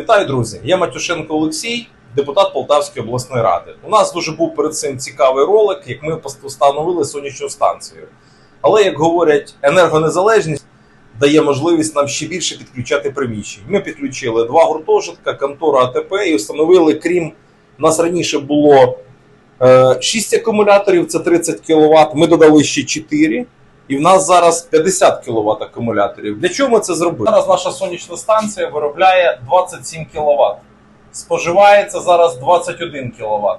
Вітаю, друзі! Я Матюшенко Олексій, депутат Полтавської обласної ради. У нас дуже був перед цим цікавий ролик, як ми встановили сонячну станцію. Але, як говорять, енергонезалежність дає можливість нам ще більше підключати приміщень. Ми підключили два гуртожитка, контору АТП і встановили, крім у нас раніше було е, 6 акумуляторів, це 30 кВт. Ми додали ще 4. І в нас зараз 50 кВт акумуляторів. Для чого ми це зробили? Зараз наша сонячна станція виробляє 27 кВт. Споживається зараз 21 кВт.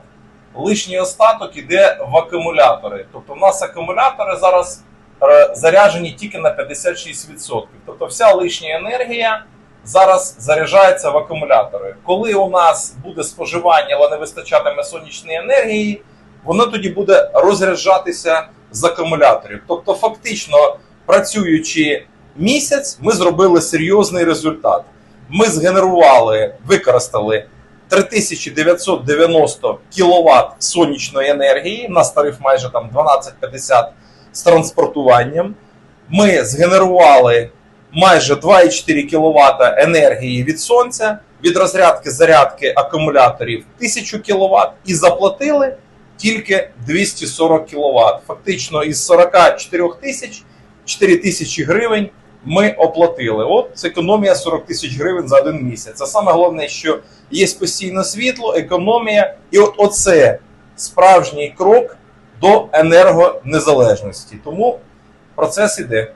Лишній остаток іде в акумулятори. Тобто, в нас акумулятори зараз е, заряджені тільки на 56%. Тобто, вся лишня енергія зараз заряджається в акумулятори. Коли у нас буде споживання, але не вистачатиме сонячної енергії, воно тоді буде розряджатися з акумуляторів. Тобто, фактично, працюючи місяць, ми зробили серйозний результат. Ми згенерували, використали 3990 кВт сонячної енергії. У нас тариф майже там 12,50 з транспортуванням. Ми згенерували майже 2,4 кВт енергії від сонця, від розрядки зарядки акумуляторів 1000 кВт і заплатили тільки 240 кВт. Фактично із 44 тисяч 4 тисячі гривень ми оплатили. От це економія 40 тисяч гривень за один місяць. А саме головне, що є постійне світло, економія, і от оце справжній крок до енергонезалежності. Тому процес іде.